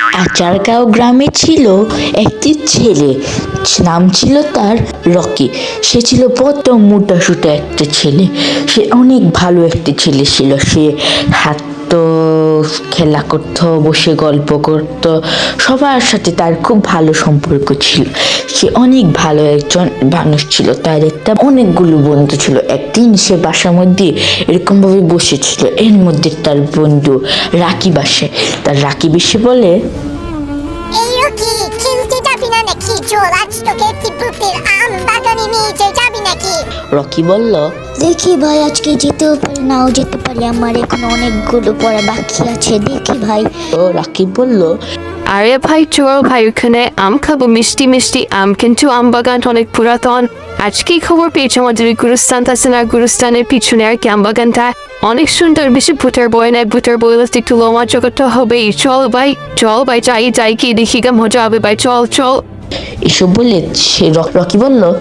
আচারগাঁও গ্রামে ছিল একটি ছেলে। নাম ছিল তার রকি। সে ছিল বড্ড মোটা সুটা একটা ছেলে। সে অনেক ভালো একটা ছেলে ছিল। সে হাঁটতো খেলা করতো, বসে গল্প করতো। সবার সাথে তার খুব ভালো সম্পর্ক ছিল। সে অনেক ভালো একজন মানুষ ছিল। তার একটা অনেকগুলো বন্ধু ছিল। একদিন সে বাসার মধ্যে এরকমভাবে বসেছিল। এর মধ্যে তার বন্ধু রাকি বাসে তার রাকি বেশি বলে রকি বলল দেখি ভাই আজকে যেতেও পারি নাও যেতে পারি আমার এখন অনেকগুলো পড়া বাকি আছে দেখি ভাই। তো রাকিব বলল আরে ভাই চল ভাই ওখানে আম খাব মিষ্টি মিষ্টি আম কিন্তু আম বাগান অনেক পুরাতন। আজকেই খবর পেয়েছি আমাদের গুরুস্থান আছে না গুরুস্থানের পিছনে আর কি আম বাগানটা? অনেক সুন্দর বেশি ভুটার বই নেয় ভুটার বই একটু লোমা জগৎটা হবে চল ভাই চল ভাই যাই যাই কি দেখি গা মজা হবে ভাই চল চল। এসব বলে সে রক- বলল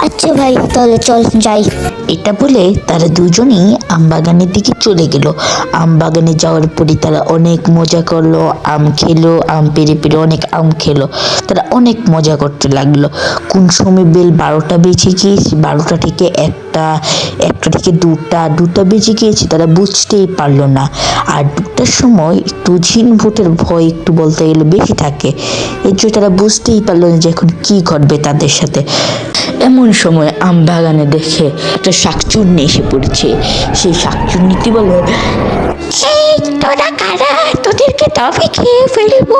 আচ্ছা ভাই তাহলে চল যাই। এটা বলে তারা দুজনেই আমবাগানের দিকে চলে গেল। আমবাগানে যাওয়ার পরে তারা অনেক মজা করল আম খেলো আম পেরে পেরে অনেক আম খেলো। তারা অনেক মজা করতে লাগল। কোন সময় বেল বারোটা বেজে গিয়েছে বারোটা থেকে একটা একটা থেকে দুটা দুটা বেজে গিয়েছে তারা বুঝতেই পারল না। আর দুটার সময় একটু ঝিন ভোটের ভয় একটু বলতে গেলে বেশি থাকে। এর জন্য তারা বুঝতেই পারল না যে এখন কি ঘটবে তাদের সাথে? এমন সময় আম বাগানে দেখে একটা শাকচুন্নি এসে পড়েছে। সেই শাকচুন্নিটি বলে তোরা কারা? তোদেরকে তবে খেয়ে ফেলব।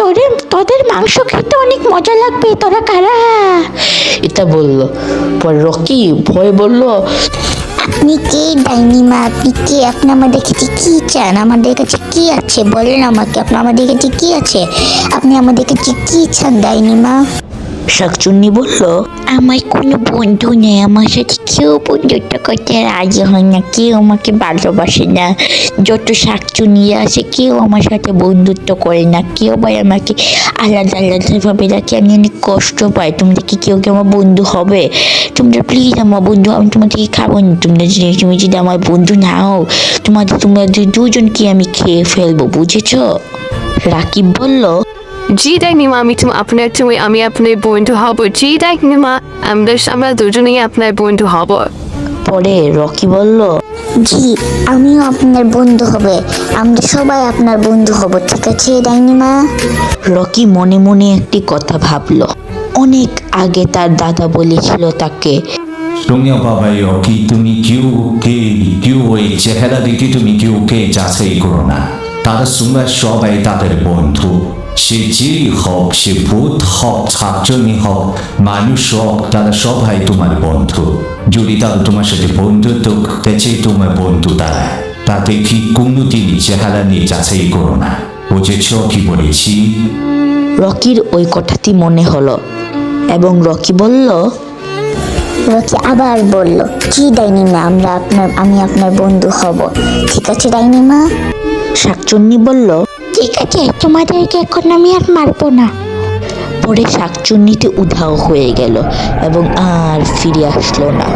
তোদের তোদের মাংস খেতে অনেক মজা লাগবে। তোরা কারা? এটা বলল। পর রকি ভয় বলল, আপনি কে ডাইনিমা? আপনি কে? আপনি আমাদের কাছে কি চান? আমাদের কাছে কি আছে? বলেন আমাকে। আপনি আমাদের কাছে কি আছে? আপনি আমাদের কাছে কি চান ডাইনিমা? শাকচুন্নি বলল, আমার কোনো বন্ধু নেই, আমার সাথে কেউ বন্ধুত্ব করতে রাজি হয় না, কেউ আমাকে ভালোবাসে না। যত শাকচুনি আছে, কেউ আমার সাথে বন্ধুত্ব করে না, কেউ ভাই আমাকে আলাদা আলাদাভাবে রাখে। আমি অনেক কষ্ট পাই, তোমরা কি কেউ কি আমার বন্ধু হবে? তোমরা প্লিজ আমার বন্ধু, আমি তোমাদেরকে খাব? না তোমরা যদি, তুমি যদি আমার বন্ধু না হও তোমাদের তোমাদের দুজনকে আমি খেয়ে ফেলব, বুঝেছ? রাকিব বলল জি ডাইনিমা আমি তুমি আপনার তুমি আমি আপনার বন্ধু হব। জি ডাইনিমা আমরা আমরা দুজনেই আপনার বন্ধু হব। পরে রকি বলল জি আমিও আপনার বন্ধু হবে। আমরা সবাই আপনার বন্ধু হব ঠিক আছে ডাইনিমা রকি মনে মনে একটি কথা ভাবলো। অনেক আগে তার দাদা বলেছিল তাকে রোমিও বাবা কি তুমি কেউ কে কেউ ওই চেহারা দেখে তুমি কেউ কে যাচাই করো না। তারা সবাই তাদের বন্ধু। সে যেই হোক সে ভূত হোক ছাত্রনী হোক মানুষ হোক তারা সবাই তোমার বন্ধু যদি তারা তোমার সাথে বন্ধুত্ব করতেছে তোমার বন্ধু তারা তাতে কি কোনোদিনই চেহারা নিয়ে যাচাই করো না বুঝেছ কি বলেছি রকির ওই কথাটি মনে হলো এবং রকি বলল রকি আবার বলল জি ডাইনিমা আমরা আপনার আমি আপনার বন্ধু হব। ঠিক আছে ডাইনিমা? শাকচুন্নি বলল ঠিক আছে, তোমাদেরকে এখন আমি আর মারবো না। পরে শাকচুন্নিতে উধাও হয়ে গেল এবং আর ফিরে আসলো না।